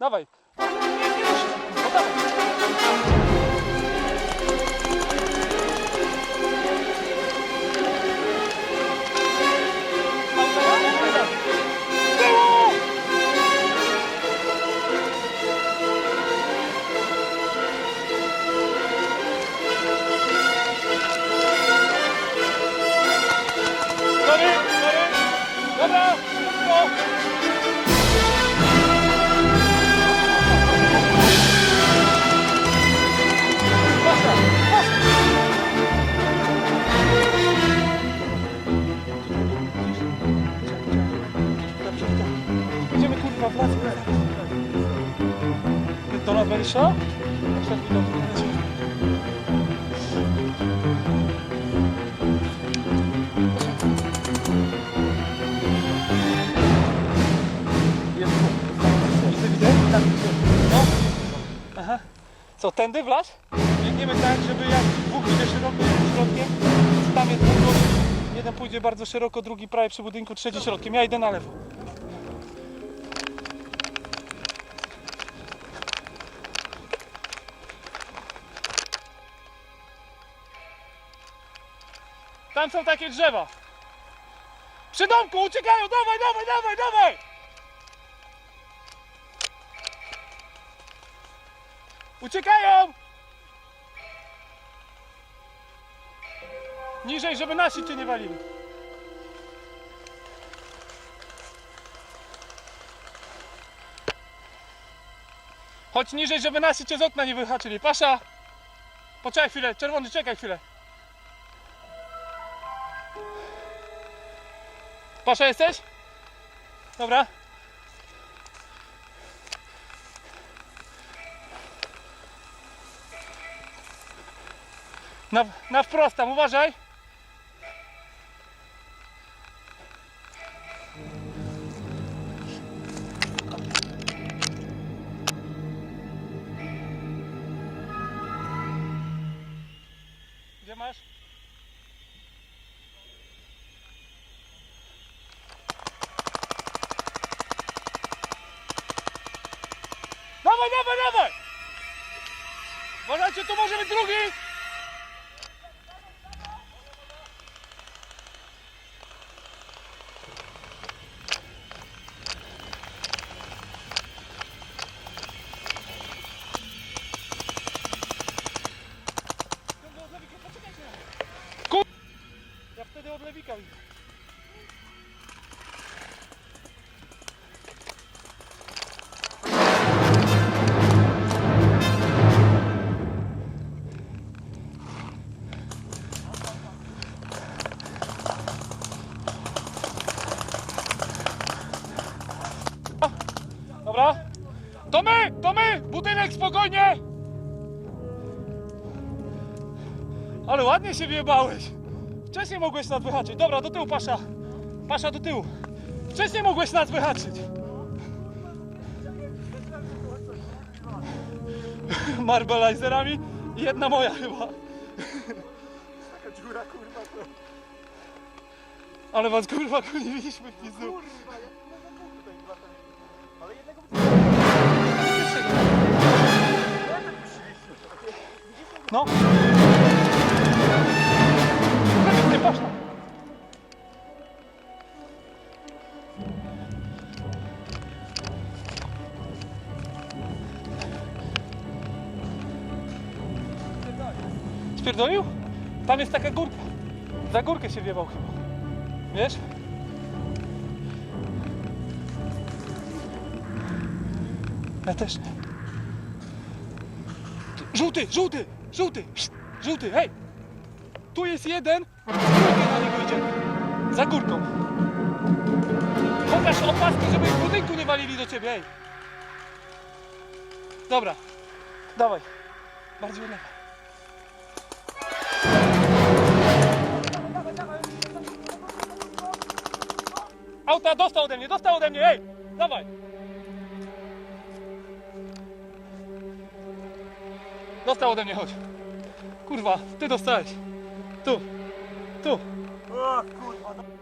Dawaj. Widzę? Tak, widzę. No. Aha. Co, tędy w las? Biegniemy tak, żeby jak dwóch idzie szerokim środkiem, tam jest dwóch. Jeden pójdzie bardzo szeroko, drugi prawie przy budynku, trzeci środkiem. Ja idę na lewo. Tam są takie drzewa. Przy domku uciekają! Dawaj, dawaj, dawaj, dawaj! Uciekają! Niżej, żeby nasi cię nie walili. Chodź niżej, żeby nasi cię z okna nie wyhaczyli. Pasza! Poczekaj chwilę, czerwony, czekaj chwilę. Pasza jesteś? Dobra. Na, na wprost tam, uważaj. Dawaj, dawaj, dawaj! Uważajcie, tu może być drugi! My! Budynek spokojnie! Ale ładnie się wjebałeś. Wcześniej mogłeś nas wyhaczyć. Dobra, do tyłu, Pasza. Pasza, do tyłu. Wcześniej mogłeś nas wyhaczyć. Marbelizerami i jedna moja chyba. Taka dziura kurwa to. Ale was kurwa nie widzieliśmy w pizdu. Kurwa, No. Nie poszła. Spierdolił? Tam jest taka górka. Za górkę się wiewał chyba. Wiesz? Ja też nie. Żółty, żółty, żółty, żółty, hej! Tu jest jeden, drugi na niego idzie. Za górką. Pokaż opaski, żeby w budynku nie walili do ciebie, hej! Dobra, dawaj. Bardziej lewa. Auta, dostał ode mnie, dostał ode mnie, hej! Dawaj! Dostał ode mnie, chodź. Kurwa, ty dostałeś. Tu, tu. O kurwa, no.